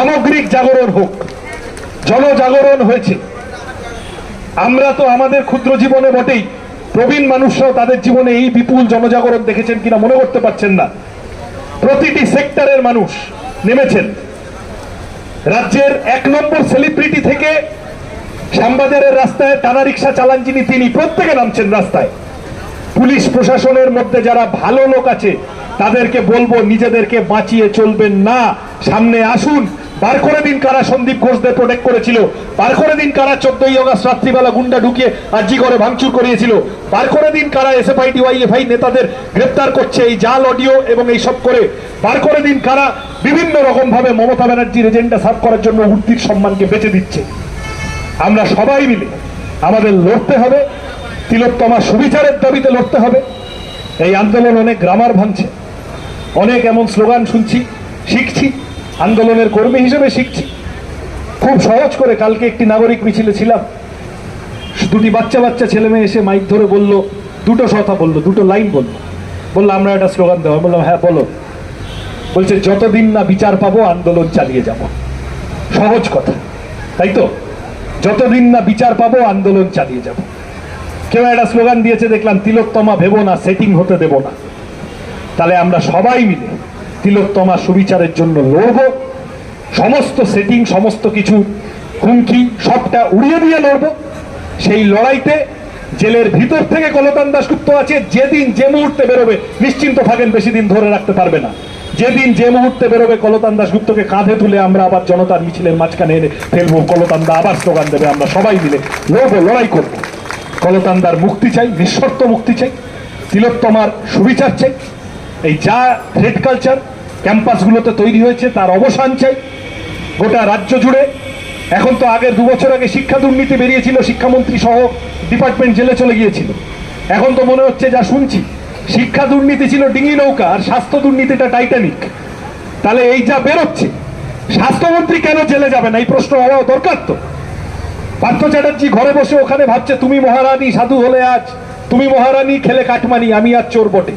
সামগ্রিক জাগরণ হোক, জনজাগরণ হয়েছে। আমরা তো আমাদের ক্ষুদ্র জীবনে বটেই, প্রবীণ মানুষরাও তাদের জীবনে এই বিপুল জনজাগরণ দেখেছেন কিনা মনে করতে পারছেন না। প্রতিটি সেক্টরের মানুষ নেমেছেন। রাজ্যের এক নম্বর সেলিব্রিটি থেকে শ্যামবাজারের রাস্তায় টানা রিক্সা চালান যিনি, তিনি প্রত্যেকে নামছেন রাস্তায়। পুলিশ প্রশাসনের মধ্যে যারা ভালো লোক আছে, তাদেরকে বলব, নিজেদেরকে বাঁচিয়ে চলবেন না। সামনে আসুন বার করে দিন কারা সন্দীপ ঘোষদের প্রোটেক্ট করেছিল? বার করে দিন কারা চোদ্দই অগস্ট রাত্রিবেলা গুন্ডা ঢুকিয়ে আর্জি করে ভাঙচুর করিয়েছিল? বার করে দিন কারা এস এসএফআই ডিওয়াইএফআই নেতাদের গ্রেপ্তার করছে এই জাল অডিও এবং এই সব করে? বার করে দিন কারা বিভিন্ন রকম ভাবে মমতা ব্যানার্জির এজেন্ডা সার্ভ করার জন্য উর্দির সম্মানকে বেঁচে দিচ্ছে? আমরা সবাই মিলে আমাদের লড়তে হবে। তিলোত্তমা সুবিচারের দাবিতে লড়তে হবে। এই আন্দোলন অনেক গ্রামার ভাঙছে। অনেক এমন স্লোগান শুনছি, শিখছি। আন্দোলনের কর্মী হিসেবে শিখছি। খুব সহজ করে কালকে একটি নাগরিক মিছিলে ছিলাম। দুটি বাচ্চা বাচ্চা ছেলে মেয়ে এসে মাইক ধরে বলল, দুটো কথা বলল, দুটো লাইন বলল। বলল, আমরা একটা স্লোগান দেবো। বললাম হ্যাঁ বলো। বলছে, যতদিন না বিচার পাবো, আন্দোলন চালিয়ে যাব। সহজ কথা, তাই তো? যতদিন না বিচার পাবো, আন্দোলন চালিয়ে যাব। কেউ একটা স্লোগান দিয়েছে, দেখলাম, তিলোত্তমা ভেবো না, সেটিং হতে দেব না। তাহলে আমরা সবাই মিলে তিলোত্তমা সুবিচারের জন্য লড়ব সমস্ত সেটিং সমস্ত কিছু হুমকি, সবটা উড়িয়ে দিয়ে লড়ব। সেই লড়াইতে জেলের ভিতর থেকে কলতান দাসগুপ্ত আছে, যেদিন যে মুহূর্তে বেরোবে, নিশ্চিন্ত থাকেন বেশি দিন ধরে রাখতে পারবে না। যেদিন যে মুহূর্তে বেরোবে, কলতান দাসগুপ্তকে কাঁধে তুলে আমরা আবার জনতার মিছিলের মাঝখানে এনে ফেলব কলতান্দা আবার স্লোগান দেবে, আমরা সবাই মিলে লড়বো, লড়াই করব। কলতান্দার মুক্তি চাই, নিঃশর্ত মুক্তি চাই, তিলোত্তমার সুবিচার চাই। এই যা থ্রেড কালচার ক্যাম্পাসগুলোতে তৈরি হয়েছে, তার অবসান চাই। গোটা রাজ্য জুড়ে। এখন তো আগের দু বছর আগে শিক্ষা দুর্নীতি বেরিয়েছিল, শিক্ষামন্ত্রী সহ ডিপার্টমেন্ট জেলে চলে গিয়েছিল। এখন তো মনে হচ্ছে, যা শুনছি, শিক্ষা দুর্নীতি ছিল ডিঙি নৌকা আর স্বাস্থ্য দুর্নীতিটা টাইটানিক তাহলে এই যা বেরোচ্ছে, স্বাস্থ্যমন্ত্রী কেন জেলে যাবে না? এই প্রশ্ন হওয়া দরকার তো। পার্থ চ্যাটার্জি ঘরে বসে ওখানে ভাবছে, তুমি মহারানী, সাধু হলে আজ। তুমি মহারানী, খেলে কাটমানি, আমি আর চোর বটে।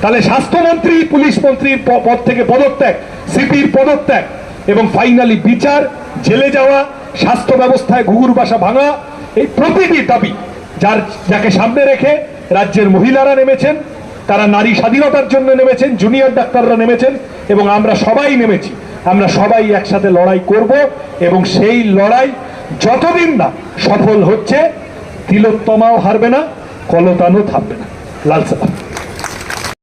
তাহলে স্বাস্থ্যমন্ত্রী, পুলিশ মন্ত্রীর পদ থেকে পদত্যাগ, সিপির পদত্যাগ এবং ফাইনালি বিচার, জেলে যাওয়া, স্বাস্থ্য ব্যবস্থায় ঘুঘুর বাসা ভাঙা, এই প্রতিটি দাবি যার, যাকে সামনে রেখে রাজ্যের মহিলারা নেমেছেন, তারা নারী স্বাধীনতার জন্য নেমেছেন, জুনিয়র ডাক্তাররা নেমেছেন এবং আমরা সবাই নেমেছি। আমরা সবাই একসাথে লড়াই করব এবং সেই লড়াই যতদিন না সফল হচ্ছে, তিলোত্তমাও হারবে না কলতানও থামবে না। লাল সালাম।